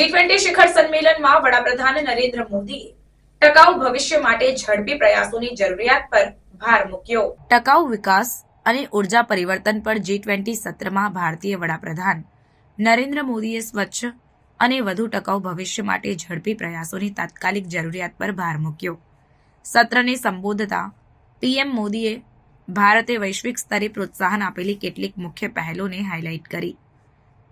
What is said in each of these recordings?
G twenty શિખર સંમેલનમાં વડાપ્રધાન નરેન્દ્ર મોદીએ ટકાઉ ભવિષ્ય માટે ઝડપી પ્રયાસોની જરૂરિયાત પર ભાર મૂક્યો. ટકાઉ વિકાસ અને ઊર્જા પરિવર્તન પર જી ટ્વેન્ટી સત્રમાં ભારતીય વડાપ્રધાન નરેન્દ્ર મોદીએ સ્વચ્છ અને વધુ ટકાઉ ભવિષ્ય માટે ઝડપી પ્રયાસોની તાત્કાલિક જરૂરિયાત પર ભાર મૂક્યો. સત્રને સંબોધતા પીએમ મોદીએ ભારતે વૈશ્વિક સ્તરે પ્રોત્સાહન આપેલી કેટલીક મુખ્ય પહેલોને હાઇલાઇટ કરી.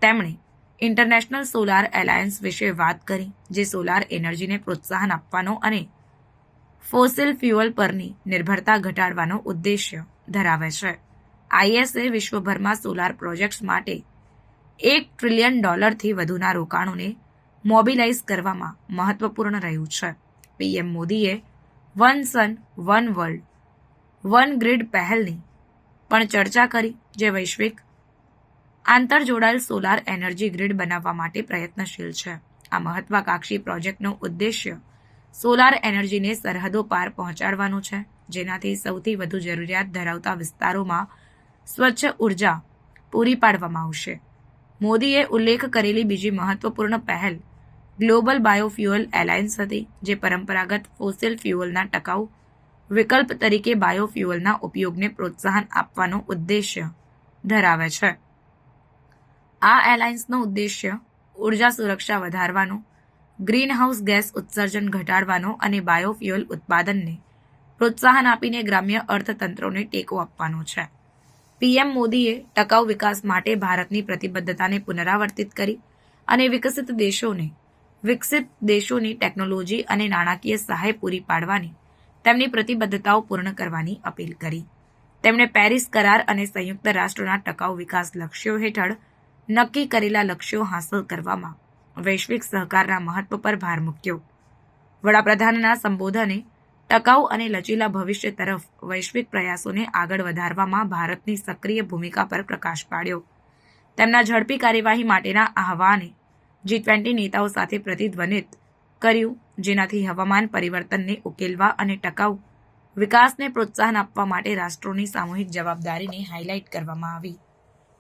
તેમણે ઇન્ટરનેશનલ સોલાર એલાયન્સ વિશે વાત કરી, જે સોલાર એનર્જીને પ્રોત્સાહન આપવાનો અને ફોસિલ ફ્યુઅલ પરની નિર્ભરતા ઘટાડવાનો ઉદ્દેશ્ય ધરાવે છે. આઈએસએ વિશ્વભરમાં સોલાર પ્રોજેક્ટ્સ માટે એક ટ્રિલિયન ડોલરથી વધુના રોકાણોને મોબિલાઇઝ કરવામાં મહત્વપૂર્ણ રહ્યું છે. પીએમ મોદીએ one sun, one world, one grid પહેલની પણ ચર્ચા કરી, જે વૈશ્વિક આંતર જોડાયેલ સોલાર એનર્જી ગ્રીડ બનાવવા માટે પ્રયત્નશીલ છે. આ મહત્વાકાંક્ષી પ્રોજેક્ટનો ઉદ્દેશ્ય સોલાર એનર્જીને સરહદો પાર પહોંચાડવાનું છે, જેનાથી સૌથી વધુ જરૂરિયાત ધરાવતા વિસ્તારોમાં સ્વચ્છ ઊર્જા પૂરી પાડવામાં આવશે. મોદીએ ઉલ્લેખ કરેલી બીજી મહત્વપૂર્ણ પહેલ ગ્લોબલ બાયોફ્યુઅલ એલાયન્સ હતી, જે પરંપરાગત ફોસિલ ફ્યુઅલના ટકાઉ વિકલ્પ તરીકે બાયોફ્યુઅલના ઉપયોગને પ્રોત્સાહન આપવાનો ઉદ્દેશ્ય ધરાવે છે. આ એલાયન્સનો ઉદ્દેશ્ય ઊર્જા સુરક્ષા વધારવાનો, ગ્રીનહાઉસ ગેસ ઉત્સર્જન ઘટાડવાનો અને બાયોફ્યુઅલ ઉત્પાદનને પ્રોત્સાહન આપીને ગ્રામ્ય અર્થતંત્રોને ટેકો આપવાનો છે. પીએમ મોદીએ ટકાઉ વિકાસ માટે ભારતની પ્રતિબદ્ધતાને પુનરાવર્તિત કરી અને વિકસિત દેશોને, વિકસિત દેશોની ટેકનોલોજી અને નાણાકીય સહાય પૂરી પાડવાની તેમની પ્રતિબદ્ધતાઓ પૂર્ણ કરવાની અપીલ કરી. તેમણે પેરિસ કરાર અને સંયુક્ત રાષ્ટ્રના ટકાઉ વિકાસ લક્ષ્યો હેઠળ નક્કી કરેલા લક્ષ્યો હાંસલ કરવામાં વૈશ્વિક સહકારના મહત્વ પર ભાર મૂક્યો. વડાપ્રધાનના સંબોધને ટકાઉ અને લચીલા ભવિષ્ય તરફ વૈશ્વિક પ્રયાસોને આગળ વધારવામાં ભારતની સક્રિય ભૂમિકા પર પ્રકાશ પાડ્યો. તેમના ઝડપી કાર્યવાહી માટેના આહવાને જી ટ્વેન્ટી નેતાઓ સાથે પ્રતિધ્વનિત કર્યું, જેનાથી હવામાન પરિવર્તનને ઉકેલવા અને ટકાઉ વિકાસને પ્રોત્સાહન આપવા માટે રાષ્ટ્રોની સામૂહિક જવાબદારીને હાઇલાઇટ કરવામાં આવી.